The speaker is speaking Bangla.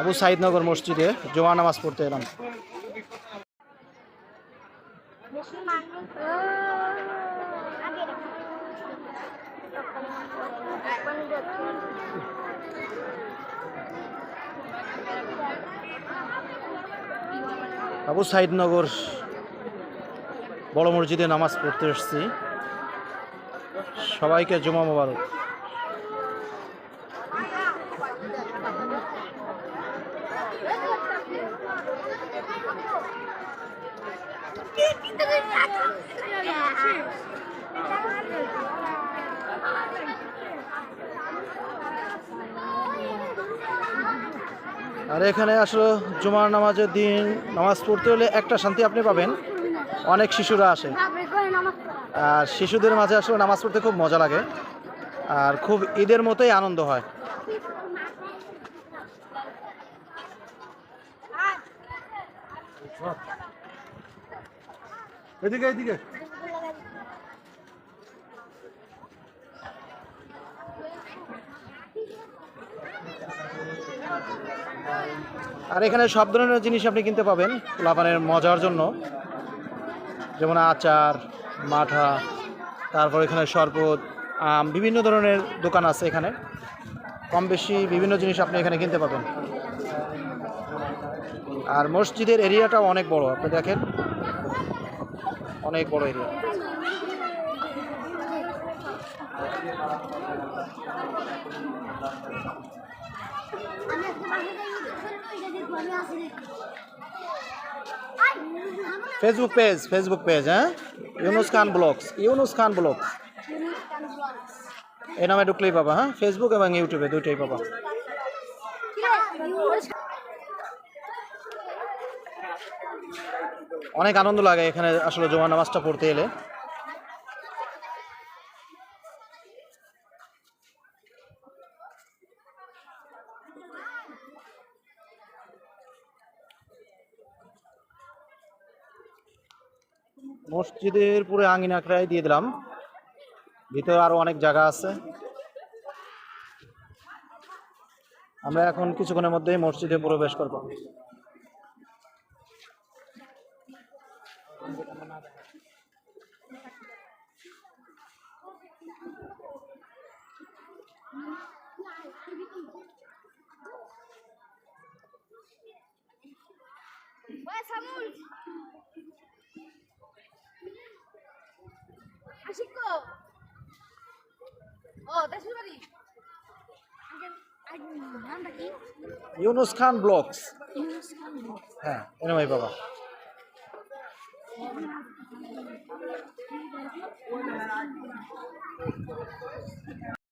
আবু সাইদনগর মসজিদে জমা নামাজ পড়তে এলাম। আবু সাইদনগর বড় মসজিদে নামাজ পড়তে এসেছি। সবাইকে জমা মোবারক। আর এখানে আসলে জুমার নামাজের দিন, নামাজ পড়তে হলে একটা শান্তি আপনি পাবেন। অনেক শিশুরা আসে। আর শিশুদের মাঝে আসলে নামাজ পড়তে খুব মজা লাগে। আর খুব ঈদের মতোই আনন্দ হয়। এদিকে এদিকে। আর এখানে সব ধরনের জিনিস আপনি কিনতে পাবেন লাপানের মজার জন্য। যেমন আচার, মাঠা, তারপর এখানে শরবত, আম, বিভিন্ন ধরনের দোকান আছে এখানে। কম বেশি বিভিন্ন জিনিস আপনি এখানে কিনতে পাবেন। আর মসজিদের এরিয়াটাও অনেক বড় আপনি দেখেন। অনেক বড় area. Facebook page Facebook page হ্যাঁ? Yunus Khan blogs Yunus Khan blogs. এই নামে ঢুকলেই পাবা হ্যাঁ? ফেসবুক এবং ইউটিউবে দুইটাই পাবা। অনেক আনন্দ লাগে এখানে আসলে জমা নামাজটা পড়তে এলে। মসজিদের পুরো আঙিনাকড়াই দিয়ে দিলাম। ভিতরে আরও অনেক জায়গা আছে। আমরা এখন কিছুক্ষণের মধ্যেই মসজিদে প্রবেশ করব। আশিকো ইউনুস খান ব্লগস হ্যাঁ এনমাই বাবা।